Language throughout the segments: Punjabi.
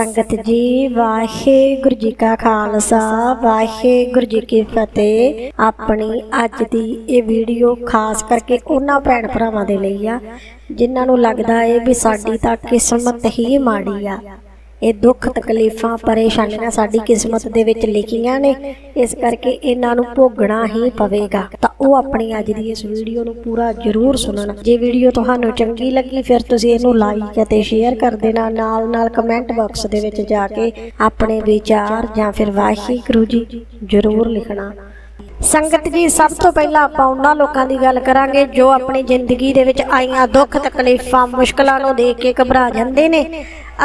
ਸੰਗਤ ਜੀ, ਵਾਹਿਗੁਰੂ ਜੀ ਕਾ ਖਾਲਸਾ, ਵਾਹਿਗੁਰੂ ਜੀ ਕੀ ਫਤਿਹ। ਆਪਣੀ ਅੱਜ ਦੀ ਇਹ ਵੀਡੀਓ ਖਾਸ ਕਰਕੇ ਉਹਨਾਂ ਭੈਣ ਭਰਾਵਾਂ ਦੇ ਲਈ ਆ, ਜਿਨ੍ਹਾਂ ਨੂੰ ਲੱਗਦਾ ਏ ਵੀ ਸਾਡੀ ਤਾਂ ਕਿਸਮਤ ਹੀ ਮਾੜੀ ਆ। ਇਹ ਦੁੱਖ ਤਕਲੀਫਾਂ, ਪਰੇਸ਼ਾਨੀਆਂ ਸਾਡੀ ਕਿਸਮਤ ਦੇ ਵਿੱਚ ਲਿਖੀਆਂ ਨੇ, ਇਸ ਕਰਕੇ ਇਹਨਾਂ ਨੂੰ ਭੋਗਣਾ ਹੀ ਪਵੇਗਾ। ਤਾਂ ਉਹ ਆਪਣੀ ਅੱਜ ਦੀ ਇਸ ਵੀਡੀਓ ਨੂੰ ਪੂਰਾ ਜ਼ਰੂਰ ਸੁਣਨ। ਜੇ ਵੀਡੀਓ ਤੁਹਾਨੂੰ ਚੰਗੀ ਲੱਗੀ, ਫਿਰ ਤੁਸੀਂ ਇਹਨੂੰ ਲਾਈਕ ਅਤੇ ਸ਼ੇਅਰ ਕਰ ਦੇਣਾ ਨਾਲ ਨਾਲ ਕਮੈਂਟ ਬਾਕਸ ਦੇ ਵਿੱਚ ਜਾ ਕੇ ਆਪਣੇ ਵਿਚਾਰ ਜਾਂ ਫਿਰ ਵਾਹਿਗੁਰੂ ਜੀ ਜ਼ਰੂਰ ਲਿਖਣਾ। ਸੰਗਤ ਜੀ, ਸਭ ਤੋਂ ਪਹਿਲਾਂ ਆਪਾਂ ਉਹਨਾਂ ਲੋਕਾਂ ਦੀ ਗੱਲ ਕਰਾਂਗੇ ਜੋ ਆਪਣੀ ਜ਼ਿੰਦਗੀ ਦੇ ਵਿੱਚ ਆਈਆਂ ਦੁੱਖ ਤਕਲੀਫਾਂ ਮੁਸ਼ਕਲਾਂ ਨੂੰ ਦੇਖ ਕੇ ਘਬਰਾ ਜਾਂਦੇ ਨੇ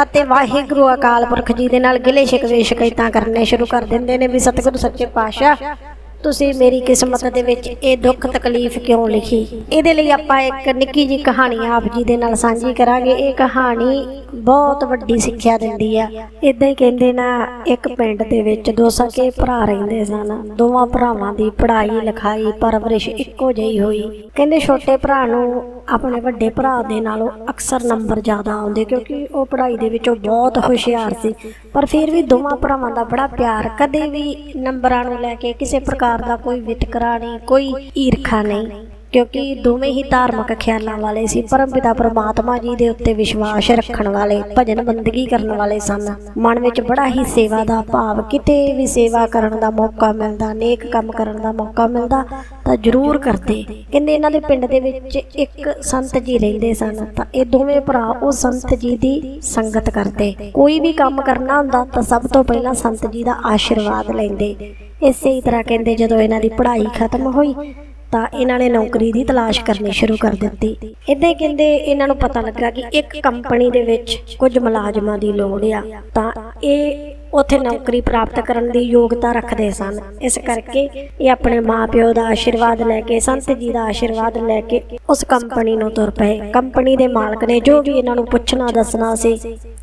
ਅਤੇ ਵਾਹਿਗੁਰੂ ਅਕਾਲ ਪੁਰਖ ਜੀ ਦੇ ਨਾਲ ਗਿਲੇ ਸ਼ਿਕਵੇ ਸ਼ਿਕਾਇਤਾਂ ਕਰਨੇ ਸ਼ੁਰੂ ਕਰ ਦਿੰਦੇ ਨੇ ਵੀ ਸਤਿਗੁਰੂ ਸੱਚੇ ਪਾਤਸ਼ਾਹ ਤੁਸੀਂ ਮੇਰੀ ਕਿਸਮਤ ਦੇ ਵਿੱਚ ਇਹ ਦੁੱਖ ਤਕਲੀਫ ਕਿਉਂ ਲਿਖੀ? ਇਹਦੇ ਲਈ ਆਪਾਂ ਇੱਕ ਨਿੱਕੀ ਜੀ ਕਹਾਣੀ ਆਪ ਜੀ ਦੇ ਨਾਲ ਸਾਂਝੀ ਕਰਾਂਗੇ। ਇਹ ਕਹਾਣੀ ਬਹੁਤ ਵੱਡੀ ਸਿੱਖਿਆ ਦਿੰਦੀ ਆ। ਇਦਾਂ ਹੀ ਕਹਿੰਦੇ ਨਾ, ਇੱਕ ਪਿੰਡ ਦੇ ਵਿੱਚ ਦੋ ਸਕੇ ਭਰਾ ਰਹਿੰਦੇ ਸਨ। ਦੋਵਾਂ ਭਰਾਵਾਂ ਦੀ ਪੜ੍ਹਾਈ ਲਿਖਾਈ ਪਰਵਰਿਸ਼ ਇੱਕੋ ਜਿਹੀ ਹੋਈ। ਕਹਿੰਦੇ ਛੋਟੇ ਭਰਾ ਨੂੰ ਆਪਣੇ ਵੱਡੇ ਭਰਾ ਦੇ ਨਾਲੋਂ ਅਕਸਰ ਨੰਬਰ ਜ਼ਿਆਦਾ ਆਉਂਦੇ ਕਿਉਂਕਿ ਉਹ ਪੜ੍ਹਾਈ ਦੇ ਵਿੱਚੋਂ ਬਹੁਤ ਹੁਸ਼ਿਆਰ ਸੀ। ਪਰ ਫਿਰ ਵੀ ਦੋਵਾਂ ਭਰਾਵਾਂ ਦਾ ਬੜਾ ਪਿਆਰ, ਕਦੇ ਵੀ ਨੰਬਰਾਂ ਨੂੰ ਲੈ ਕੇ ਕਿਸੇ ਪ੍ਰਕਾਰ ਦਾ ਕੋਈ ਵਿਤਕਰਾ ਨਹੀਂ, ਕੋਈ ਈਰਖਾ ਨਹੀਂ। ਕਿਉਂਕਿ ਦੋਵੇਂ ਹੀ ਧਾਰਮਿਕ ਖਿਆਲਾਂ ਵਾਲੇ ਸੀ, ਪਰਮਪਿਤਾ ਪਰਮਾਤਮਾ ਜੀ ਦੇ ਉੱਤੇ ਵਿਸ਼ਵਾਸ ਰੱਖਣ ਵਾਲੇ, ਭਜਨ ਬੰਦਗੀ ਕਰਨ ਵਾਲੇ ਸਨ। ਮਨ ਵਿੱਚ ਬੜਾ ਹੀ ਸੇਵਾ ਦਾ ਭਾਵ, ਕਿਤੇ ਵੀ ਸੇਵਾ ਕਰਨ ਦਾ ਮੌਕਾ ਮਿਲਦਾ, ਨੇਕ ਕੰਮ ਕਰਨ ਦਾ ਮੌਕਾ ਮਿਲਦਾ, ਤਾਂ ਜ਼ਰੂਰ ਕਰਦੇ। ਕਹਿੰਦੇ ਇਹਨਾਂ ਦੇ ਪਿੰਡ ਦੇ ਵਿੱਚ ਇੱਕ ਸੰਤ ਜੀ ਰਹਿੰਦੇ ਸਨ, ਤਾਂ ਇਹ ਦੋਵੇਂ ਭਰਾ ਉਹ ਸੰਤ ਜੀ ਦੀ ਸੰਗਤ ਕਰਦੇ। ਕੋਈ ਵੀ ਕੰਮ ਕਰਨਾ ਹੁੰਦਾ, ਤਾਂ ਸਭ ਤੋਂ ਪਹਿਲਾਂ ਸੰਤ ਜੀ ਦਾ ਆਸ਼ੀਰਵਾਦ ਲੈਂਦੇ। ਇਸੇ ਤਰ੍ਹਾਂ ਕਹਿੰਦੇ ਜਦੋਂ ਇਹਨਾਂ ਦੀ ਪੜ੍ਹਾਈ ਖਤਮ ਹੋਈ ਤਾਂ ਇਹਨਾਂ ਨੇ ਨੌਕਰੀ ਦੀ ਤਲਾਸ਼ ਕਰਨੀ ਸ਼ੁਰੂ ਕਰ ਦਿੱਤੀ। ਇਦਾਂ ਕਹਿੰਦੇ ਇਹਨਾਂ ਨੂੰ ਪਤਾ ਲੱਗਾ ਕਿ ਇੱਕ ਕੰਪਨੀ ਦੇ ਵਿੱਚ ਕੁਝ ਮੁਲਾਜ਼ਮਾਂ ਦੀ ਲੋੜ ਆ। ਤਾਂ ਇਹ ਉੱਥੇ ਨੌਕਰੀ ਪ੍ਰਾਪਤ ਕਰਨ ਦੀ ਯੋਗਤਾ ਰੱਖਦੇ ਸਨ। ਇਸ ਕਰਕੇ ਇਹ ਆਪਣੇ ਮਾਪਿਓ ਦਾ ਆਸ਼ੀਰਵਾਦ ਲੈ ਕੇ, ਸੰਤ ਜੀ ਦਾ ਆਸ਼ੀਰਵਾਦ ਲੈ ਕੇ ਉਸ ਕੰਪਨੀ ਨੂੰ ਤੁਰ ਪਏ। ਕੰਪਨੀ ਦੇ ਮਾਲਕ ਨੇ ਜੋ ਵੀ ਇਹਨਾਂ ਨੂੰ ਪੁੱਛਣਾ, ਦੱਸਣਾ ਸੀ,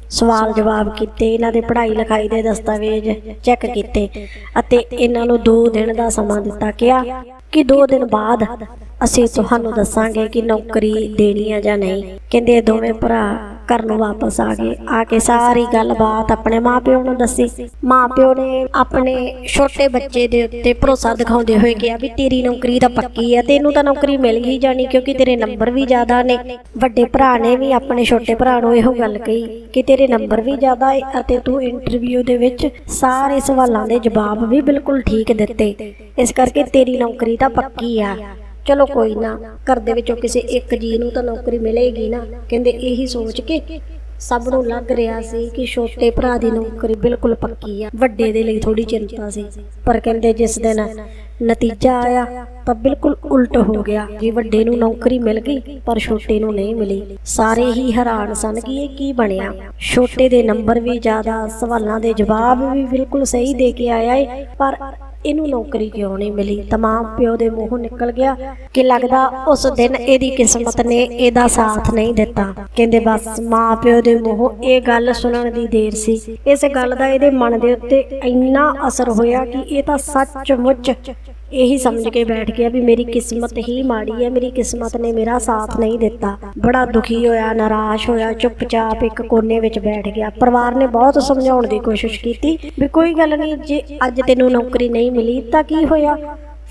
ਸਵਾਲ ਜਵਾਬ ਕੀਤੇ, ਇਹਨਾਂ ਦੇ ਪੜ੍ਹਾਈ ਲਿਖਾਈ ਦੇ ਦਸਤਾਵੇਜ਼ ਚੈੱਕ ਕੀਤੇ ਅਤੇ ਇਹਨਾਂ ਨੂੰ 2 ਦਿਨ ਦਾ ਸਮਾਂ ਦਿੱਤਾ, ਕਿਹਾ ਕਿ 2 ਦਿਨ ਬਾਅਦ ਅਸੀਂ ਤੁਹਾਨੂੰ ਦੱਸਾਂਗੇ ਕਿ ਨੌਕਰੀ ਦੇਣੀ ਆ ਜਾਂ ਨਹੀਂ। ਕਹਿੰਦੇ ਇਹ ਦੋਵੇਂ ਭਰਾ ਘਰ ਨੂੰ ਵਾਪਸ ਆ ਗਏ। ਆ ਕੇ ਸਾਰੀ ਗੱਲਬਾਤ ਆਪਣੇ ਮਾਪਿਓ ਨੂੰ ਦੱਸੀ। ਮਾਪਿਓ ਨੇ ਆਪਣੇ ਛੋਟੇ ਬੱਚੇ ਦੇ ਉੱਤੇ ਭਰੋਸਾ ਦਿਖਾਉਂਦੇ ਹੋਏ ਕਿਹਾ ਵੀ ਤੇਰੀ ਨੌਕਰੀ ਤਾਂ ਪੱਕੀ ਆ, ਤੈਨੂੰ ਤਾਂ ਨੌਕਰੀ ਮਿਲ ਹੀ ਜਾਣੀ ਕਿਉਂਕਿ ਤੇਰੇ ਨੰਬਰ ਵੀ ਜ਼ਿਆਦਾ ਨੇ। ਵੱਡੇ ਭਰਾ ਨੇ ਵੀ ਆਪਣੇ ਛੋਟੇ ਭਰਾ ਨੂੰ ਇਹੋ ਗੱਲ ਕਹੀ ਕਿ ਤੇਰੇ ਨੰਬਰ ਵੀ ਜ਼ਿਆਦਾ ਏ ਅਤੇ ਤੂੰ ਇੰਟਰਵਿਊ ਦੇ ਵਿੱਚ ਸਾਰੇ ਸਵਾਲਾਂ ਦੇ ਜਵਾਬ ਵੀ ਬਿਲਕੁਲ ਠੀਕ ਦਿੱਤੇ। ਇਸ ਕਰਕੇ ਤੇਰੀ ਨੌਕਰੀ ਤਾਂ ਪੱਕੀ ਆ। ਚਲੋ ਕੋਈ ਨਾ, ਘਰ ਦੇ ਵਿੱਚੋਂ ਕਿਸੇ ਇੱਕ ਜੀ ਨੂੰ ਤਾਂ ਨੌਕਰੀ ਮਿਲੇਗੀ ਨਾ। ਕਹਿੰਦੇ ਇਹੀ ਸੋਚ ਕੇ ਸਭ ਨੂੰ ਲੱਗ ਰਿਹਾ ਸੀ ਕਿ ਛੋਟੇ ਭਰਾ ਦੀ ਨੌਕਰੀ ਬਿਲਕੁਲ ਪੱਕੀ ਆ, ਵੱਡੇ ਦੇ ਲਈ ਥੋੜੀ ਚਿੰਤਾ ਸੀ। ਪਰ ਕਹਿੰਦੇ ਜਿਸ ਦਿਨ ਨਤੀਜਾ ਆਇਆ ਤਾਂ ਬਿਲਕੁਲ ਉਲਟ ਹੋ ਗਿਆ ਜੀ ਵੱਡੇ ਨੂੰ ਨੌਕਰੀ ਮਿਲ ਗਈ, ਪਰ ਛੋਟੇ ਨੂੰ ਨਹੀਂ ਮਿਲੀ। ਸਾਰੇ ਹੀ ਹੈਰਾਨ ਸਨ ਕਿ ਇਹ ਕੀ ਬਣਿਆ। ਛੋਟੇ ਦੇ ਨੰਬਰ ਵੀ ਜ਼ਿਆਦਾ, ਸਵਾਲਾਂ ਦੇ ਜਵਾਬ ਵੀ ਬਿਲਕੁਲ ਸਹੀ ਦੇ ਕੇ ਆਇਆ ਏ, ਪਰ ਇਹਨੂੰ ਨੌਕਰੀ ਕਿਉਂ ਨਹੀਂ ਮਿਲੀ? ਤਮਾਮ ਪਿਓ ਦੇ ਮੂੰਹੋਂ ਨਿਕਲ ਗਿਆ ਕਿ ਲੱਗਦਾ ਉਸ ਦਿਨ ਇਹਦੀ ਕਿਸਮਤ ਨੇ ਇਹਦਾ ਸਾਥ ਨਹੀਂ ਦਿੱਤਾ। ਕਹਿੰਦੇ ਬਸ ਮਾਂ ਪਿਓ ਦੇ ਮੂੰਹੋਂ ਇਹ ਗੱਲ ਸੁਣਨ ਦੀ ਦੇਰ ਸੀ। ਇਸ ਗੱਲ ਦਾ ਇਹਦੇ ਮਨ ਦੇ ਉੱਤੇ ਇੰਨਾ ਅਸਰ ਹੋਇਆ ਕਿ ਇਹ ਤਾਂ ਸੱਚਮੁੱਚ ਇਹੀ ਸਮਝ ਕੇ ਬੈਠ ਗਿਆ ਵੀ ਮੇਰੀ ਕਿਸਮਤ ਹੀ ਮਾੜੀ ਹੈ, ਮੇਰੀ ਕਿਸਮਤ ਨੇ ਮੇਰਾ ਸਾਥ ਨਹੀਂ ਦਿੱਤਾ। ਬੜਾ ਦੁਖੀ ਹੋਇਆ, ਨਿਰਾਸ਼ ਹੋਇਆ, ਚੁੱਪਚਾਪ ਇੱਕ ਕੋਨੇ ਵਿੱਚ ਬੈਠ ਗਿਆ। ਪਰਿਵਾਰ ਨੇ ਬਹੁਤ ਸਮਝਾਉਣ ਦੀ ਕੋਸ਼ਿਸ਼ ਕੀਤੀ ਵੀ ਕੋਈ ਗੱਲ ਨਹੀਂ, ਜੇ ਅੱਜ ਤੈਨੂੰ ਨੌਕਰੀ ਨਹੀਂ ਮਿਲੀ ਤਾਂ ਕੀ ਹੋਇਆ?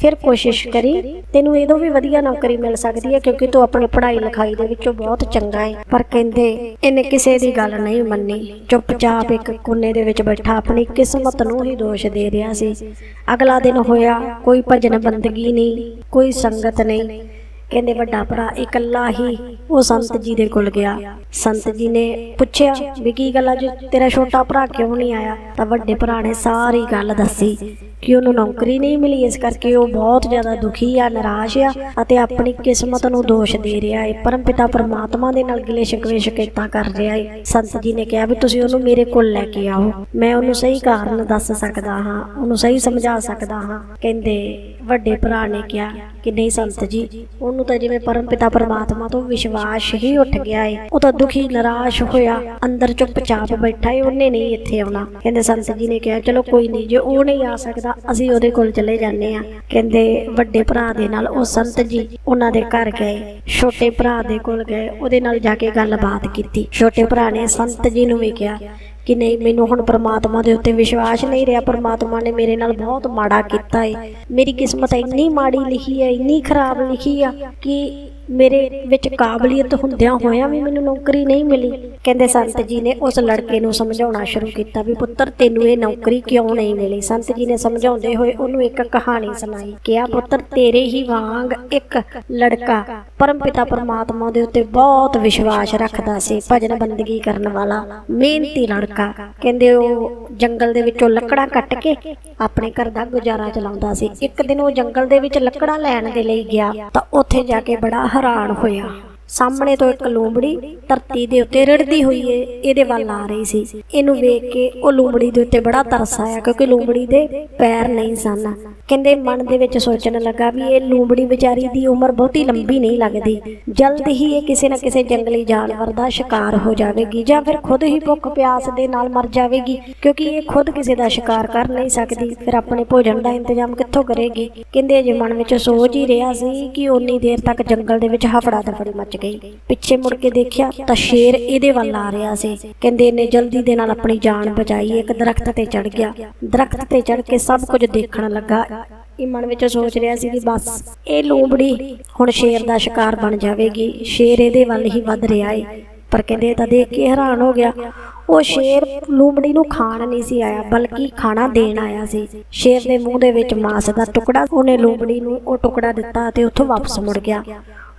ਫਿਰ ਕੋਸ਼ਿਸ਼ ਕਰੀ। ਤੈਨੂੰ ਇਹਦੋਂ ਵੀ ਵਧੀਆ ਨੌਕਰੀ ਮਿਲ ਸਕਦੀ ਹੈ ਕਿਉਂਕਿ ਤੂੰ ਆਪਣੀ ਪੜ੍ਹਾਈ ਲਿਖਾਈ ਦੇ ਵਿੱਚੋਂ ਬਹੁਤ ਚੰਗਾ ਹੈ। ਪਰ ਕਹਿੰਦੇ, ਇਹਨੇ ਕਿਸੇ ਦੀ ਗੱਲ ਨਹੀਂ ਮੰਨੀ। ਚੁੱਪਚਾਪ ਇੱਕ ਕੋਨੇ ਦੇ ਵਿੱਚ ਬੈਠਾ ਆਪਣੀ ਕਿਸਮਤ ਨੂੰ ਹੀ ਦੋਸ਼ ਦੇ ਰਿਹਾ ਸੀ। ਅਗਲਾ ਦਿਨ ਹੋਇਆ, ਕੋਈ ਭਜਨ ਬੰਦਗੀ ਨਹੀਂ, ਕੋਈ ਸੰਗਤ ਨਹੀਂ। ਕਹਿੰਦੇ, ਵੱਡਾ ਭਰਾ, ਇਕੱਲਾ ਹੀ ਉਹ ਸੰਤ ਜੀ ਦੇ ਕੋਲ ਗਿਆ। ਸੰਤ ਜੀ ਨੇ ਪੁੱਛਿਆ, ਵੀ ਕੀ ਗੱਲ ਅੱਜ ਤੇਰਾ ਛੋਟਾ ਭਰਾ ਕਿਉਂ ਨਹੀਂ ਆਇਆ? ਤਾਂ ਵੱਡੇ ਭਰਾ ਨੇ ਸਾਰੀ ਗੱਲ ਦੱਸੀ। ਕਿ ਉਹਨੂੰ ਨੌਕਰੀ ਨਹੀਂ ਮਿਲੀ, ਇਸ ਕਰਕੇ ਉਹ ਬਹੁਤ ਜ਼ਿਆਦਾ ਦੁਖੀ ਆ, ਨਿਰਾਸ਼ ਆ ਅਤੇ ਆਪਣੀ ਕਿਸਮਤ ਨੂੰ ਦੋਸ਼ ਦੇ ਰਿਹਾ ਹੈ। ਪਰਮਪਿਤਾ ਪਰਮਾਤਮਾ ਦੇ ਨਾਲ ਗਿਲੇ ਸ਼ਿਕਵੇ ਸ਼ਿਕਾਇਤਾਂ ਕਰ ਰਿਹਾ ਹੈ। ਸੰਤ ਜੀ ਨੇ ਕਿਹਾ ਵੀ ਤੁਸੀਂ ਉਹਨੂੰ ਮੇਰੇ ਕੋਲ ਲੈ ਕੇ ਆਓ। ਮੈਂ ਉਹਨੂੰ ਸਹੀ ਕਾਰਨ ਦੱਸ ਸਕਦਾ ਹਾਂ, ਉਹਨੂੰ ਸਹੀ ਸਮਝਾ ਸਕਦਾ ਹਾਂ। ਕਹਿੰਦੇ, ਵੱਡੇ ਭਰਾ ਨੇ ਕਿਹਾ ਕਿ ਨਹੀਂ ਸੰਤ ਜੀ, ਉਹਨੂੰ ਤਾਂ ਜਿਵੇਂ ਪਰਮ ਪਿਤਾ ਪਰਮਾਤਮਾ ਤੋਂ ਵਿਸ਼ਵਾਸ ਹੀ ਉੱਠ ਗਿਆ ਏ ਉਹ ਤਾਂ ਦੁਖੀ, ਨਿਰਾਸ਼ ਹੋਇਆ, ਅੰਦਰ ਚੁੱਪਚਾਪ ਬੈਠਾ ਏ ਉਹਨੇ ਨਹੀਂ ਇੱਥੇ ਆਉਣਾ। ਕਹਿੰਦੇ ਸੰਤ ਜੀ ਨੇ ਕਿਹਾ, ਚਲੋ ਕੋਈ ਨਹੀਂ, ਜੇ ਉਹ ਨਹੀਂ ਆ ਸਕਦਾ ਅਸੀਂ ਉਹਦੇ ਕੋਲ ਚਲੇ ਜਾਂਦੇ ਆ ਕਹਿੰਦੇ ਵੱਡੇ ਭਰਾ ਦੇ ਨਾਲ ਉਹ ਸੰਤ ਜੀ ਉਹਨਾਂ ਦੇ ਘਰ ਗਏ। ਛੋਟੇ ਭਰਾ ਦੇ ਕੋਲ ਗਏ। ਉਹਦੇ ਨਾਲ ਜਾ ਕੇ ਗੱਲਬਾਤ ਕੀਤੀ। ਛੋਟੇ ਭਰਾ ਨੇ ਸੰਤ ਜੀ ਨੂੰ ਵੀ ਕਿਹਾ ਕਿ ਨਹੀਂ, ਮੈਨੂੰ ਹੁਣ ਪ੍ਰਮਾਤਮਾ ਦੇ ਉੱਤੇ ਵਿਸ਼ਵਾਸ ਨਹੀਂ ਰਿਹਾ। ਪ੍ਰਮਾਤਮਾ ਨੇ ਮੇਰੇ ਨਾਲ ਬਹੁਤ ਮਾੜਾ ਕੀਤਾ ਏ। ਮੇਰੀ ਕਿਸਮਤ ਇੰਨੀ ਮਾੜੀ ਲਿਖੀ ਹੈ, ਇੰਨੀ ਖਰਾਬ ਲਿਖੀ ਆ ਕਿ ਮੇਰੇ ਵਿੱਚ ਕਾਬਲੀਅਤ ਹੁੰਦਿਆਂ ਹੋਇਆਂ ਵੀ ਮੈਨੂੰ ਨੌਕਰੀ ਨਹੀਂ ਮਿਲੀ। ਕਹਿੰਦੇ ਸੰਤ ਜੀ ਨੇ ਉਸ ਲੜਕੇ ਨੂੰ ਸਮਝਾਉਣਾ ਸ਼ੁਰੂ ਕੀਤਾ ਵੀ ਪੁੱਤਰ, ਤੈਨੂੰ ਇਹ ਨੌਕਰੀ ਕਿਉਂ ਨਹੀਂ ਮਿਲੀ? ਸੰਤ ਜੀ ਨੇ ਸਮਝਾਉਂਦੇ ਹੋਏ ਉਹਨੂੰ ਇੱਕ ਕਹਾਣੀ ਸੁਣਾਈ, ਕਿਹਾ, ਪੁੱਤਰ, ਤੇਰੇ ਹੀ ਵਾਂਗ ਇੱਕ ਲੜਕਾ ਪਰਮਪਿਤਾ ਪਰਮਾਤਮਾ ਦੇ ਉੱਤੇ ਬਹੁਤ ਵਿਸ਼ਵਾਸ ਰੱਖਦਾ ਸੀ, ਭਜਨ ਬੰਦਗੀ ਕਰਨ ਵਾਲਾ, ਮਿਹਨਤੀ ਲੜਕਾ। ਕਹਿੰਦੇ ਉਹ ਜੰਗਲ ਦੇ ਵਿੱਚੋਂ ਲੱਕੜਾਂ ਕੱਟ ਕੇ ਆਪਣੇ ਘਰ ਦਾ ਗੁਜ਼ਾਰਾ ਚਲਾਉਂਦਾ ਸੀ। ਇੱਕ ਦਿਨ ਉਹ ਜੰਗਲ ਦੇ ਵਿੱਚ ਲੱਕੜਾਂ ਲੈਣ ਦੇ ਲਈ ਗਿਆ ਤਾਂ ਉੱਥੇ ਜਾ ਕੇ ਬੜਾ ਹੈਰਾਨ ਹੋਇਆ। ਸਾਹਮਣੇ ਤੋਂ ਇੱਕ ਲੂੰਬੜੀ ਧਰਤੀ ਦੇ ਉੱਤੇ ਰੜਦੀ ਹੋਈ ਏ, ਇਹਦੇ ਵੱਲ ਆ ਰਹੀ ਸੀ। ਇਹਨੂੰ ਵੇਖ ਕੇ ਉਹ ਲੂੰਬੜੀ ਦੇ ਉੱਤੇ ਬੜਾ ਤਰਸ ਆਇਆ, ਕਿਉਂਕਿ ਲੂੰਬੜੀ ਦੇ ਪੈਰ ਨਹੀਂ ਸਨ। ਕਹਿੰਦੇ ਮਨ ਦੇ ਵਿੱਚ ਸੋਚਣ ਲੱਗਾ ਵੀ ਇਹ ਲੂੰਬੜੀ ਵਿਚਾਰੀ ਦੀ ਉਮਰ ਬਹੁਤੀ ਲੰਬੀ ਨਹੀਂ ਲੱਗਦੀ। ਜਲਦ ਹੀ ਇਹ ਕਿਸੇ ਨਾ ਕਿਸੇ ਜੰਗਲੀ ਜਾਨਵਰ ਦਾ ਸ਼ਿਕਾਰ ਹੋ ਜਾਵੇਗੀ ਜਾਂ ਫਿਰ ਖੁਦ ਹੀ ਭੁੱਖ ਪਿਆਸ ਦੇ ਨਾਲ ਮਰ ਜਾਵੇਗੀ, ਕਿਉਂਕਿ ਇਹ ਖੁਦ ਕਿਸੇ ਦਾ ਸ਼ਿਕਾਰ ਕਰ ਨਹੀਂ ਸਕਦੀ, ਫਿਰ ਆਪਣੇ ਭੋਜਨ ਦਾ ਇੰਤਜ਼ਾਮ ਕਿੱਥੋਂ ਕਰੇਗੀ? ਕਹਿੰਦੇ ਅਜੇ ਮਨ ਵਿੱਚ ਸੋਚ ਹੀ ਰਿਹਾ ਸੀ ਕਿ ਉਨੀ ਦੇਰ ਤੱਕ ਜੰਗਲ ਦੇ ਵਿੱਚ ਹਫੜਾ ਦਫੜੀ ਮਚ ਗਈ। ਪਿੱਛੇ ਮੁੜ ਕੇ ਦੇਖਿਆ ਤਾਂ ਸ਼ੇਰ ਇਹਦੇ ਵੱਲ ਆ ਰਿਹਾ ਸੀ। ਕਹਿੰਦੇ ਇਹਨੇ ਜਲਦੀ ਦੇ ਨਾਲ ਆਪਣੀ ਜਾਨ ਬਚਾਈ, ਇੱਕ ਦਰਖਤ ਤੇ ਚੜ ਗਿਆ। ਦਰਖਤ ਤੇ ਚੜ ਕੇ ਸਭ ਕੁਝ ਦੇਖਣ ਲੱਗਾ। ਇਹ ਮਨ ਵਿੱਚ ਸੋਚ ਰਿਹਾ ਸੀ ਕਿ ਬਸ ਇਹ ਲੂੰਬੜੀ ਹੁਣ ਸ਼ੇਰ ਦਾ ਸ਼ਿਕਾਰ ਬਣ ਜਾਵੇਗੀ। ਸ਼ੇਰ ਇਹਦੇ ਵੱਲ ਹੀ ਵੱਧ ਰਿਹਾ ਏ। ਪਰ ਕਹਿੰਦੇ, ਇਹ ਤਾਂ ਦੇਖ ਕੇ ਹੈਰਾਨ ਹੋ ਗਿਆ। ਉਹ ਸ਼ੇਰ ਲੂੰਬੜੀ ਨੂੰ ਖਾਣ ਨਹੀਂ ਸੀ ਆਇਆ, ਬਲਕਿ ਖਾਣਾ ਦੇਣ ਆਇਆ ਸੀ। ਸ਼ੇਰ ਦੇ ਮੂੰਹ ਦੇ ਵਿੱਚ ਮਾਸ ਦਾ ਟੁਕੜਾ ਉਹਨੇ ਲੂੰਬੜੀ ਨੂੰ ਉਹ ਟੁਕੜਾ ਦਿੱਤਾ ਤੇ ਉੱਥੋਂ ਵਾਪਸ ਮੁੜ ਗਿਆ।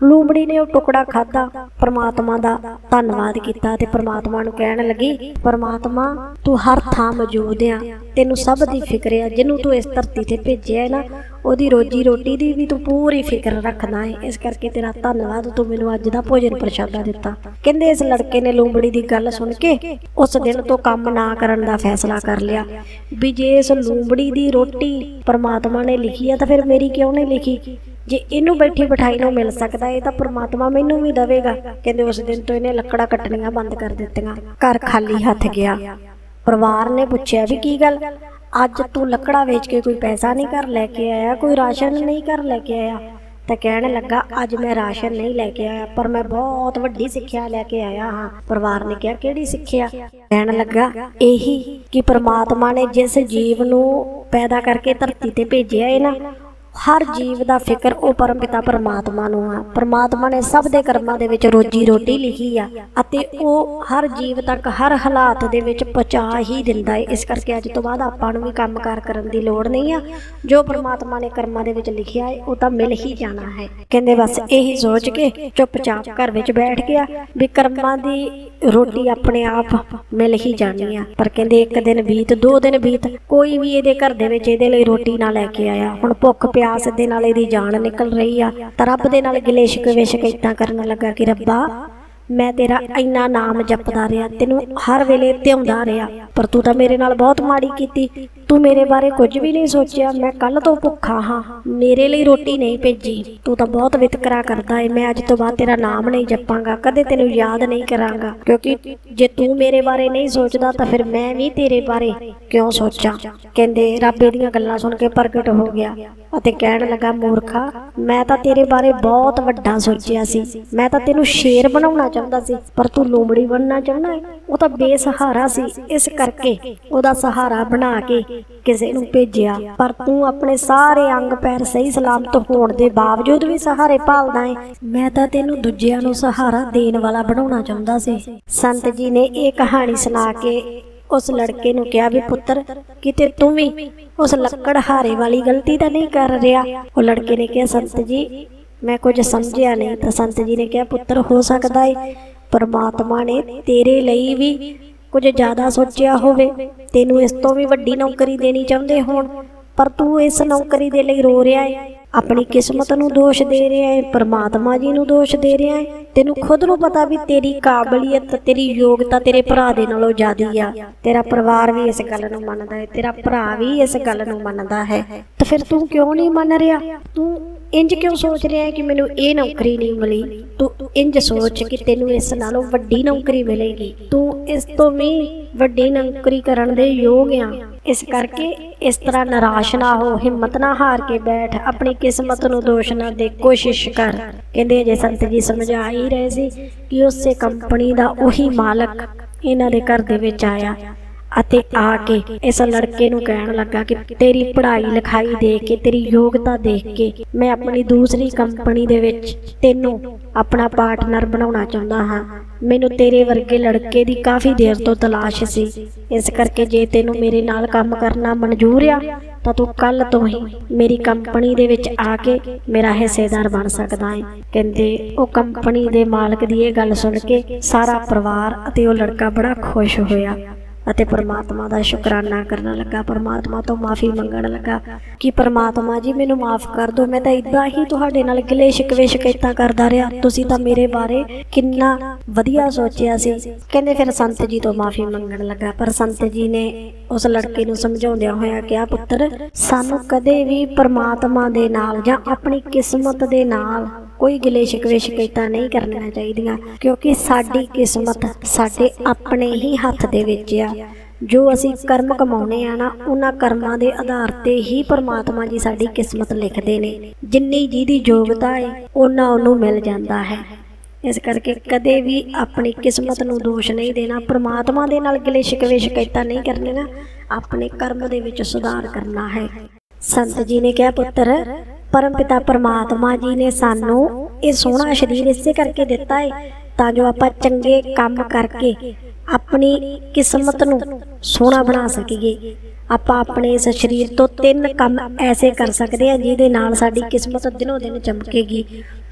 ਲੂੰਬੜੀ ਨੇ ਉਹ ਟੁਕੜਾ ਖਾਦਾ ਪ੍ਰਮਾਤਮਾ ਦਾ ਧੰਨਵਾਦ ਕੀਤਾ ਤੇ ਪ੍ਰਮਾਤਮਾ ਨੂੰ ਕਹਿਣ ਲੱਗੀ, ਪ੍ਰਮਾਤਮਾ, ਤੂੰ ਹਰ ਥਾਂ ਮੌਜੂਦ ਆ, ਤੈਨੂੰ ਸਭ ਦੀ ਫਿਕਰ ਆ, ਜਿਹਨੂੰ ਤੂੰ ਇਸ ਧਰਤੀ ਤੇ ਭੇਜਿਆ ਹੈ ਨਾ, ਉਹਦੀ ਰੋਜੀ ਰੋਟੀ ਦੀ ਵੀ ਤੂੰ ਪੂਰੀ ਫਿਕਰ ਰੱਖਦਾ ਹੈ। ਇਸ ਕਰਕੇ ਤੇਰਾ ਧੰਨਵਾਦ, ਤੂੰ ਮੈਨੂੰ ਅੱਜ ਦਾ ਭੋਜਨ ਪ੍ਰਸ਼ਾਦਾ ਦਿੱਤਾ। ਕਹਿੰਦੇ ਇਸ ਲੜਕੇ ਨੇ ਲੂੰਬੜੀ ਦੀ ਗੱਲ ਸੁਣ ਕੇ ਉਸ ਦਿਨ ਤੋਂ ਕੰਮ ਨਾ ਕਰਨ ਦਾ ਫੈਸਲਾ ਕਰ ਲਿਆ। ਵੀ ਜੇ ਇਸ ਲੂੰਬੜੀ ਦੀ ਰੋਟੀ ਪ੍ਰਮਾਤਮਾ ਨੇ ਲਿਖੀ ਆ, ਤਾਂ ਫਿਰ ਮੇਰੀ ਕਿਉਂ ਨਹੀਂ ਲਿਖੀ? ਜੇ ਇਹਨੂੰ ਬੈਠੀ ਬਿਠਾਈ ਨੂੰ ਮਿਲ ਸਕਦਾ, ਇਹ ਤਾਂ ਪ੍ਰਮਾਤਮਾ ਮੈਨੂੰ ਵੀ ਦੇਵੇਗਾ। ਕਹਿੰਦੇ ਉਸ ਦਿਨ ਤੋਂ ਇਹਨੇ ਲੱਕੜਾਂ ਕੱਟਣੀਆਂ ਬੰਦ ਕਰ ਦਿੱਤੀਆਂ, ਘਰ ਖਾਲੀ ਹੱਥ ਗਿਆ। ਪਰਿਵਾਰ ਨੇ ਪੁੱਛਿਆ ਵੀ ਕੀ ਗੱਲ? ਅੱਜ ਤੂੰ ਲੱਕੜਾਂ ਵੇਚ ਕੇ ਕੋਈ ਪੈਸਾ ਨਹੀਂ ਘਰ ਲੈ ਕੇ ਆਇਆ, ਕੋਈ ਰਾਸ਼ਨ ਨਹੀਂ ਘਰ ਲੈ ਕੇ ਆਇਆ? ਤਾਂ ਕਹਿਣ ਲੱਗਾ, ਅੱਜ ਮੈਂ ਰਾਸ਼ਨ ਨਹੀਂ ਲੈ ਕੇ ਆਇਆ, ਪਰ ਮੈਂ ਬਹੁਤ ਵੱਡੀ ਸਿੱਖਿਆ ਲੈ ਕੇ ਆਇਆ ਹਾਂ। ਪਰਿਵਾਰ ਨੇ ਕਿਹਾ, ਕਿਹੜੀ ਸਿੱਖਿਆ? ਕਹਿਣ ਲੱਗਾ, ਇਹੀ ਕਿ ਪ੍ਰਮਾਤਮਾ ਨੇ ਜਿਸ ਜੀਵ ਨੂੰ ਪੈਦਾ ਕਰਕੇ ਧਰਤੀ ਤੇ ਭੇਜਿਆ ਹੈ ਨਾ ਹਰ ਜੀਵ ਦਾ ਫਿਕਰ ਉਹ ਪਰਮ ਪਿਤਾ ਪਰਮਾਤਮਾ ਨੂੰ ਆ। ਪਰਮਾਤਮਾ ਨੇ ਸਭ ਦੇ ਕਰਮਾਂ ਦੇ ਵਿੱਚ ਰੋਜੀ ਰੋਟੀ ਲਿਖੀ ਆ ਅਤੇ ਉਹ ਹਰ ਜੀਵ ਤੱਕ ਹਰ ਹਾਲਾਤ ਦੇ ਵਿੱਚ ਪਹੁੰਚਾ ਹੀ ਦਿੰਦਾ ਹੈ ਇਸ ਕਰਕੇ ਅੱਜ ਤੋਂ ਬਾਅਦ ਆਪਾਂ ਨੂੰ ਵੀ ਕੰਮਕਾਰ ਕਰਨ ਦੀ ਲੋੜ ਨਹੀਂ ਆ। ਜੋ ਪਰਮਾਤਮਾ ਨੇ ਕਰਮਾਂ ਦੇ ਵਿੱਚ ਲਿਖਿਆ ਹੈ ਉਹ ਤਾਂ ਮਿਲ ਹੀ ਜਾਣਾ ਹੈ। ਕਹਿੰਦੇ ਬਸ ਇਹੀ ਸੋਚ ਕੇ ਚੁੱਪਚਾਪ ਘਰ ਵਿੱਚ ਬੈਠ ਗਿਆ ਵੀ ਕਰਮਾਂ ਦੀ ਰੋਟੀ ਆਪਣੇ ਆਪ ਮਿਲ ਹੀ ਜਾਣੀ ਆ। ਪਰ ਕਹਿੰਦੇ ਇੱਕ ਦਿਨ ਬੀਤ, ਦੋ ਦਿਨ ਬੀਤ, ਕੋਈ ਵੀ ਇਹਦੇ ਘਰ ਦੇ ਵਿੱਚ ਇਹਦੇ ਲਈ ਰੋਟੀ ਨਾ ਲੈ ਕੇ ਆਇਆ। ਹੁਣ ਭੁੱਖ ਪਿਆਸ ਦੇ ਨਾਲ ਇਹਦੀ ਜਾਨ ਨਿਕਲ ਰਹੀ ਆ। ਤਾਂ ਰੱਬ ਦੇ ਨਾਲ ਗਿਲੇ ਸ਼ਿਕਵੇ ਸ਼ਿਕਾਇਤਾਂ ਕਰਨ ਲੱਗਾ ਕਿ ਰੱਬਾ, ਮੈਂ ਤੇਰਾ ਇੰਨਾ ਨਾਮ ਜਪਦਾ ਰਿਹਾ, ਤੈਨੂੰ ਹਰ ਵੇਲੇ ਧਿਆਉਂਦਾ ਰਿਹਾ, ਪਰ ਤੂੰ ਤਾਂ ਮੇਰੇ ਨਾਲ ਬਹੁਤ ਮਾੜੀ ਕੀਤੀ। ਤੂੰ ਮੇਰੇ ਬਾਰੇ ਕੁਝ ਵੀ ਨਹੀਂ ਸੋਚਿਆ, ਮੈਂ ਕੱਲ ਤੋਂ ਭੁੱਖਾ ਹਾਂ। ਮੇਰੇ ਲਈ ਰੋਟੀ ਨਹੀਂ ਭੇਜੀ। ਤੂੰ ਤਾਂ ਬਹੁਤ ਵਿਤਕਰਾ ਕਰਦਾ ਏ। ਮੈਂ ਅੱਜ ਤੋਂ ਬਾਅਦ ਤੇਰਾ ਨਾਮ ਨਹੀਂ ਜਪਾਂਗਾ, ਕਦੇ ਤੈਨੂੰ ਯਾਦ ਨਹੀਂ ਕਰਾਂਗਾ। ਕਿਉਂਕਿ ਜੇ ਤੂੰ ਮੇਰੇ ਬਾਰੇ ਨਹੀਂ ਸੋਚਦਾ, ਤਾਂ ਫਿਰ ਮੈਂ ਵੀ ਤੇਰੇ ਬਾਰੇ ਕਿਉਂ ਸੋਚਾਂ? ਕਹਿੰਦੇ, ਰੱਬ ਇਹਦੀਆਂ ਗੱਲਾਂ ਸੁਣ ਕੇ ਪ੍ਰਗਟ ਹੋ ਗਿਆ ਅਤੇ ਕਹਿਣ ਲੱਗਾ, ਮੂਰਖਾ, ਮੈਂ ਤਾਂ ਤੇਰੇ ਬਾਰੇ ਬਹੁਤ ਵੱਡਾ ਸੋਚਿਆ ਸੀ। ਮੈਂ ਤਾਂ ਤੈਨੂੰ ਸ਼ੇਰ ਬਣਾਉਣਾ ਚਾਹੁੰਦਾ ਸੀ, ਪਰ ਤੂੰ ਲੋਮੜੀ ਬਣਨਾ ਚਾਹੁੰਦਾ ਹੈ ਉਹ ਤਾਂ ਬੇਸਹਾਰਾ ਸੀ। ਇਸ ਕਰਕੇ ਉਹਦਾ ਸਹਾਰਾ ਬਣਾ ਕੇ ਕਿਸੇ ਨੂੰ ਭੇਜਿਆ, ਪਰ ਤੂੰ ਆਪਣੇ ਸਾਰੇ ਅੰਗ ਪੈਰ ਸਹੀ ਸਲਾਮਤ ਹੋਣ ਦੇ ਬਾਵਜੂਦ ਵੀ ਸਹਾਰੇ ਭਾਲਦਾ ਹੈ ਮੈਂ ਤਾਂ ਤੈਨੂੰ ਦੂਜਿਆਂ ਨੂੰ ਸਹਾਰਾ ਦੇਣ ਵਾਲਾ ਬਣਾਉਣਾ ਚਾਹੁੰਦਾ ਸੀ। ਸੰਤ ਜੀ ਨੇ ਇਹ ਕਹਾਣੀ ਸੁਣਾ ਕੇ ਉਸ ਲੜਕੇ ਨੂੰ ਕਿਹਾ ਵੀ ਪੁੱਤਰ, ਕਿਤੇ ਤੂੰ ਵੀ ਉਸ ਲੱਕੜ ਹਾਰੇ ਵਾਲੀ ਗਲਤੀ ਤਾਂ ਨਹੀਂ ਕਰ ਰਿਹਾ? ਉਹ ਲੜਕੇ ਨੇ ਕਿਹਾ, ਸੰਤ ਜੀ, ਮੈਂ ਕੁਝ ਸਮਝਿਆ ਨਹੀਂ। ਤਾਂ ਸੰਤ ਜੀ ਨੇ ਕਿਹਾ, ਪੁੱਤਰ, ਹੋ ਸਕਦਾ ਏ, ਪਰਮਾਤਮਾ ਨੇ ਤੇਰੇ ਲਈ ਵੀ ਕੁਝ ਜ਼ਿਆਦਾ ਸੋਚਿਆ ਹੋਵੇ, ਤੈਨੂੰ ਇਸ ਤੋਂ ਵੀ ਵੱਡੀ ਨੌਕਰੀ ਦੇਣੀ ਚਾਹੁੰਦੇ ਹੋਣ, ਪਰ ਤੂੰ ਇਸ ਨੌਕਰੀ ਦੇ ਲਈ ਰੋ ਰਿਹਾ ਹੈ ਆਪਣੀ ਕਿਸਮਤ ਨੂੰ ਦੋਸ਼ ਦੇ ਰਿਹਾ ਹੈ ਪਰਮਾਤਮਾ ਜੀ ਨੂੰ ਦੋਸ਼ ਦੇ ਰਿਹਾ ਹੈ ਤੈਨੂੰ ਖੁਦ ਨੂੰ ਪਤਾ ਵੀ ਤੇਰੀ ਕਾਬਲੀਅਤ, ਤੇਰੀ ਯੋਗਤਾ ਤੇਰੇ ਭਰਾ ਦੇ ਨਾਲੋਂ ਜ਼ਿਆਦੀ ਆ, ਤੇਰਾ ਪਰਿਵਾਰ ਵੀ ਇਸ ਗੱਲ ਨੂੰ ਮੰਨਦਾ ਹੈ ਤੇਰਾ ਭਰਾ ਵੀ ਇਸ ਗੱਲ ਨੂੰ ਮੰਨਦਾ ਹੈ, ਤਾਂ ਫਿਰ ਤੂੰ ਕਿਉਂ ਨਹੀਂ ਮੰਨ ਰਿਹਾ? ਤੂੰ ਇੰਜ ਕਿਉਂ ਸੋਚ ਰਿਹਾ ਹੈ ਕਿ ਮੈਨੂੰ ਇਹ ਨੌਕਰੀ ਨਹੀਂ ਮਿਲੀ? ਤੂੰ ਇੰਜ ਸੋਚ ਕਿ ਤੈਨੂੰ ਇਸ ਨਾਲੋਂ ਵੱਡੀ ਨੌਕਰੀ ਮਿਲੇਗੀ। ਤੂੰ ਇਸ ਤੋਂ ਵੀ ਵੱਡੀ ਨੌਕਰੀ ਕਰਨ ਦੇ ਯੋਗ ਆ। ਇਸ ਕਰਕੇ ਇਸ ਤਰ੍ਹਾਂ ਨਿਰਾਸ਼ ਨਾ ਹੋ, ਹਿੰਮਤ ਨਾ ਹਾਰ ਕੇ ਬੈਠ, ਆਪਣੀ ਕਿਸਮਤ ਨੂੰ ਦੋਸ਼ ਨਾ ਦੇ, ਕੋਸ਼ਿਸ਼ ਕਰ। ਕਹਿੰਦੇ ਜੇ ਸੰਤ ਜੀ ਸਮਝਾ ਹੀ ਰਹੇ ਸੀ ਕਿ ਉਸੇ ਕੰਪਨੀ ਦਾ ਉਹੀ ਮਾਲਕ ਇਹਨਾਂ ਦੇ ਘਰ ਦੇ ਵਿੱਚ ਆਇਆ। ਅਤੇ ਆ ਕੇ ਇਸ ਲੜਕੇ ਨੂੰ ਕਹਿਣ ਲੱਗਾ ਕਿ ਤੇਰੀ ਪੜ੍ਹਾਈ ਲਿਖਾਈ ਦੇਖ ਕੇ, ਤੇਰੀ ਯੋਗਤਾ ਦੇਖ ਕੇ ਮੈਂ ਆਪਣੀ ਦੂਸਰੀ ਕੰਪਨੀ ਦੇ ਵਿੱਚ ਤੈਨੂੰ ਆਪਣਾ ਪਾਰਟਨਰ ਬਣਾਉਣਾ ਚਾਹੁੰਦਾ ਹਾਂ। ਮੈਨੂੰ ਤੇਰੇ ਵਰਗੇ ਲੜਕੇ ਦੀ ਕਾਫੀ ਦੇਰ ਤੋਂ ਤਲਾਸ਼ ਸੀ। ਇਸ ਕਰਕੇ ਜੇ ਤੈਨੂੰ ਮੇਰੇ ਨਾਲ ਕੰਮ ਕਰਨਾ ਮਨਜ਼ੂਰ ਆ, ਤਾਂ ਤੂੰ ਕੱਲ ਤੋਂ ਹੀ ਮੇਰੀ ਕੰਪਨੀ ਦੇ ਵਿੱਚ ਆ ਕੇ ਮੇਰਾ ਹਿੱਸੇਦਾਰ ਬਣ ਸਕਦਾ ਹੈ ਕਹਿੰਦੇ, ਉਹ ਕੰਪਨੀ ਦੇ ਮਾਲਕ ਦੀ ਇਹ ਗੱਲ ਸੁਣ ਕੇ ਸਾਰਾ ਪਰਿਵਾਰ ਅਤੇ ਉਹ ਲੜਕਾ ਬੜਾ ਖੁਸ਼ ਹੋਇਆ। ਅਤੇ ਪਰਮਾਤਮਾ ਦਾ ਸ਼ੁਕਰਾਨਾ ਕਰਨ ਲੱਗਾ। ਪਰਮਾਤਮਾ ਤੋਂ ਮਾਫੀ ਮੰਗਣ ਲੱਗਾ ਕਿ ਪਰਮਾਤਮਾ ਜੀ, ਮੈਨੂੰ ਮਾਫ ਕਰ ਦਿਓ। ਮੈਂ ਤਾਂ ਇਦਾਂ ਹੀ ਤੁਹਾਡੇ ਨਾਲ ਗਿਲੇ ਸ਼ਿਕਵੇ ਸ਼ਿਕਾਇਤਾਂ ਕਰਦਾ ਰਿਹਾ। ਤੁਸੀਂ ਤਾਂ ਮੇਰੇ ਬਾਰੇ ਕਿੰਨਾ ਵਧੀਆ ਸੋਚਿਆ ਸੀ। ਕਹਿੰਦੇ ਫਿਰ ਸੰਤ ਜੀ ਤੋਂ ਮਾਫੀ ਮੰਗਣ ਲੱਗਾ। ਪਰ ਸੰਤ ਜੀ ਨੇ ਉਸ ਲੜਕੇ ਨੂੰ ਸਮਝਾਉਂਦਿਆਂ ਹੋਇਆ ਕਿਹਾ, ਪੁੱਤਰ, ਸਾਨੂੰ ਕਦੇ ਵੀ ਪਰਮਾਤਮਾ ਦੇ ਨਾਲ ਜਾਂ ਆਪਣੀ ਕਿਸਮਤ ਦੇ ਨਾਲ ਕੋਈ ਗਿਲੇ ਸ਼ਿਕਵੇ ਸ਼ਿਕਾਇਤਾਂ ਨਹੀਂ ਕਰਨੀਆਂ ਚਾਹੀਦੀਆਂ, ਕਿਉਂਕਿ ਸਾਡੀ ਕਿਸਮਤ ਸਾਡੇ ਆਪਣੇ ਹੀ ਹੱਥ ਦੇ ਵਿੱਚ ਆ। ਜੋ ਅਸੀਂ ਕਰਮ ਕਮਾਉਨੇ ਆ ਨਾ, ਉਹਨਾਂ ਕਰਮਾਂ ਦੇ ਆਧਾਰ ਤੇ ਹੀ ਪਰਮਾਤਮਾ ਜੀ ਸਾਡੀ ਕਿਸਮਤ ਲਿਖਦੇ ਨੇ। ਜਿੰਨੀ ਜਿਹਦੀ ਯੋਗਤਾ ਹੈ ਉਹਨਾਂ ਉਹਨੂੰ ਮਿਲ ਜਾਂਦਾ ਹੈ। ਇਸ ਕਰਕੇ ਕਦੇ ਵੀ ਆਪਣੀ ਕਿਸਮਤ ਨੂੰ ਦੋਸ਼ ਨਹੀਂ ਦੇਣਾ, ਪਰਮਾਤਮਾ ਦੇ ਨਾਲ ਗਿਲੇ ਸ਼ਿਕਵੇ ਸ਼ਿਕਾਇਤਾਂ ਨਹੀਂ ਕਰਨੀਆਂ, ਆਪਣੇ ਕਰਮ ਦੇ ਵਿੱਚ ਸੁਧਾਰ ਕਰਨਾ ਹੈ। ਸੰਤ ਜੀ ਨੇ ਕਿਹਾ, ਪੁੱਤਰ ਪਰਮ ਪਿਤਾ ਪਰਮਾਤਮਾ ਜੀ ਨੇ ਸਾਨੂੰ ਇਹ ਸੋਹਣਾ ਸਰੀਰ ਇਸੇ ਕਰਕੇ ਦਿੱਤਾ ਹੈ ਤਾਂ ਜੋ ਆਪਾਂ ਚੰਗੇ ਕੰਮ ਕਰਕੇ ਆਪਣੀ ਕਿਸਮਤ ਨੂੰ ਸੋਹਣਾ ਬਣਾ ਸਕੀਏ। ਆਪਾਂ ਆਪਣੇ ਇਸ ਸਰੀਰ ਤੋਂ ਤਿੰਨ ਕੰਮ ਐਸੇ ਕਰ ਸਕਦੇ ਆ ਜਿਹਦੇ ਨਾਲ ਸਾਡੀ ਕਿਸਮਤ ਦਿਨੋ ਦਿਨ ਚਮਕੇਗੀ।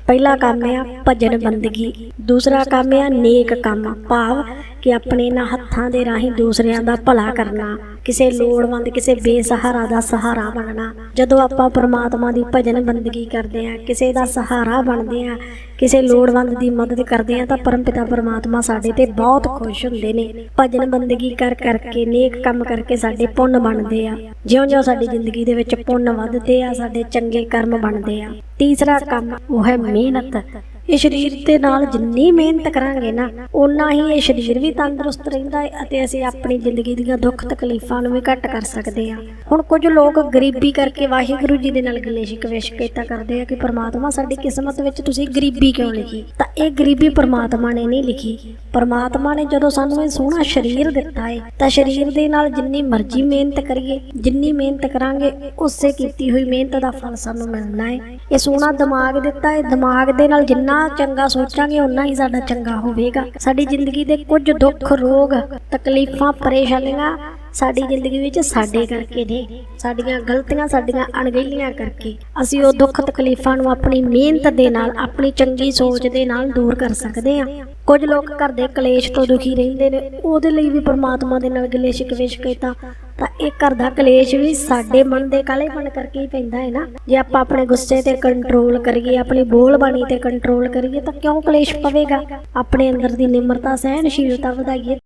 ਪਹਿਲਾ ਕੰਮ ਆ ਭਜਨ ਬੰਦਗੀ, ਦੂਸਰਾ ਕੰਮ ਆ ਨੇਕ ਕੰਮ, ਭਾਵ ਕਿ ਆਪਣੇ ਇਹਨਾਂ ਹੱਥਾਂ ਦੇ ਰਾਹੀਂ ਦੂਸਰਿਆਂ ਦਾ ਭਲਾ ਕਰਨਾ। ਕਿਸੇ ਲੋੜਵੰਦ, ਕਿਸੇ ਬੇਸਹਾਰਾ ਦਾ ਸਹਾਰਾ ਬਣਨਾ। ਜਦੋਂ ਆਪਾਂ ਪਰਮਾਤਮਾ ਦੀ ਭਜਨ ਬੰਦਗੀ ਕਰਦੇ ਆ ਕਿਸੇ ਦਾ ਸਹਾਰਾ ਬਣਦੇ ਆ ਕਿਸੇ ਲੋੜਵੰਦ ਦੀ ਮਦਦ ਕਰਦੇ ਆ ਤਾਂ ਪਰਮਪਿਤਾ ਪਰਮਾਤਮਾ ਸਾਡੇ ਤੇ ਬਹੁਤ ਖੁਸ਼ ਹੁੰਦੇ ਨੇ। ਭਜਨ ਬੰਦਗੀ ਕਰ ਕਰਕੇ, ਨੇਕ ਕੰਮ ਕਰਕੇ ਸਾਡੇ ਪੁੰਨ ਬਣਦੇ ਆ। ਜਿਉਂ-ਜਿਉਂ ਸਾਡੀ ਜ਼ਿੰਦਗੀ ਦੇ ਵਿੱਚ ਪੁੰਨ ਵੱਧਦੇ ਆ, ਸਾਡੇ ਚੰਗੇ ਕਰਮ ਬਣਦੇ ਆ। ਤੀਸਰਾ ਕੰਮ ਉਹ ਹੈ ਮਿਹਨਤ। ਇਹ ਸਰੀਰ ਦੇ ਨਾਲ ਜਿੰਨੀ ਮਿਹਨਤ ਕਰਾਂਗੇ ਨਾ, ਓਨਾ ਹੀ ਇਹ ਸਰੀਰ ਵੀ ਤੰਦਰੁਸਤ ਰਹਿੰਦਾ ਹੈ ਅਤੇ ਅਸੀਂ ਆਪਣੀ ਜ਼ਿੰਦਗੀ ਦੀਆਂ ਦੁੱਖ ਤਕਲੀਫਾਂ ਨੂੰ ਵੀ ਘੱਟ ਕਰ ਸਕਦੇ ਹਾਂ। ਹੁਣ ਕੁਝ ਲੋਕ ਗਰੀਬੀ ਕਰਕੇ ਵਾਹਿਗੁਰੂ ਜੀ ਦੇ ਨਾਲ ਗਲੇ ਸ਼ਿਕਵੇ ਸ਼ਿਕਾਇਤਾਂ ਕਰਦੇ ਆ ਕਿ ਪ੍ਰਮਾਤਮਾ ਸਾਡੀ ਕਿਸਮਤ ਵਿੱਚ ਤੁਸੀਂ ਗਰੀਬੀ ਕਿਉਂ ਲਿਖੀ? ਤਾਂ ਇਹ ਗਰੀਬੀ ਪ੍ਰਮਾਤਮਾ ਨੇ ਨਹੀਂ ਲਿਖੀ। ਪ੍ਰਮਾਤਮਾ ਨੇ ਜਦੋਂ ਸਾਨੂੰ ਇਹ ਸੋਹਣਾ ਸਰੀਰ ਦਿੱਤਾ ਹੈ, ਤਾਂ ਸਰੀਰ ਦੇ ਨਾਲ ਜਿੰਨੀ ਮਰਜ਼ੀ ਮਿਹਨਤ ਕਰੀਏ, ਜਿੰਨੀ ਮਿਹਨਤ ਕਰਾਂਗੇ, ਉਸੇ ਕੀਤੀ ਹੋਈ ਮਿਹਨਤ ਦਾ ਫਲ ਸਾਨੂੰ ਮਿਲਣਾ ਹੈ। ਇਹ ਸੋਹਣਾ ਦਿਮਾਗ ਦਿੱਤਾ ਹੈ, ਦਿਮਾਗ ਦੇ ਨਾਲ ਜਿੰਨਾ ਚੰਗਾ ਸੋਚਾਂਗੇ ਉਨਾ ਹੀ ਸਾਡਾ ਚੰਗਾ ਹੋਵੇਗਾ। ਸਾਡੀ ਜ਼ਿੰਦਗੀ ਦੇ ਕੁਝ ਦੁੱਖ, ਰੋਗ, ਤਕਲੀਫਾਂ, ਪਰੇਸ਼ਾਨੀਆਂ ਸਾਡੀ ਜ਼ਿੰਦਗੀ ਵਿੱਚ ਸਾਡੇ ਕਰਕੇ ਨੇ। ਸਾਡੀਆਂ ਗਲਤੀਆਂ ਸਾਡੀਆਂ ਅਣਗਹਿਲੀਆਂ ਕਰਕੇ ਅਸੀਂ ਉਹ ਦੁੱਖ ਤਕਲੀਫਾਂ ਨੂੰ ਆਪਣੀ ਮਿਹਨਤ ਦੇ ਨਾਲ, ਆਪਣੀ ਚੰਗੀ ਸੋਚ ਦੇ ਨਾਲ ਦੂਰ ਕਰ ਸਕਦੇ ਹਾਂ। ਕੁਝ ਲੋਕ ਘਰ ਦੇ ਕਲੇਸ਼ ਤੋਂ ਦੁਖੀ ਰਹਿੰਦੇ ਨੇ। ਉਹਦੇ ਲਈ ਵੀ ਪਰਮਾਤਮਾ ਦੇ ਨਾਲ ਗਿਲੇ ਸ਼ਿਕਵੇ ਸ਼ਿਕਾਇਤਾਂ ਤਾਂ ਇਹ ਘਰ ਦਾ ਕਲੇਸ਼ ਵੀ ਸਾਡੇ ਮਨ ਦੇ ਕਾਲੇਪਨ ਕਰਕੇ ਹੀ ਪੈਂਦਾ ਹੈ ਨਾ। ਜੇ ਆਪਾਂ ਆਪਣੇ ਗੁੱਸੇ ਤੇ ਕੰਟਰੋਲ ਕਰੀਏ, ਆਪਣੀ ਬੋਲਬਾਣੀ ਤੇ ਕੰਟਰੋਲ ਕਰੀਏ, ਤਾਂ ਕਿਉਂ ਕਲੇਸ਼ ਪਵੇਗਾ? ਆਪਣੇ ਅੰਦਰ ਦੀ ਨਿਮਰਤਾ, ਸਹਿਣਸ਼ੀਲਤਾ ਵਧਾਈਏ।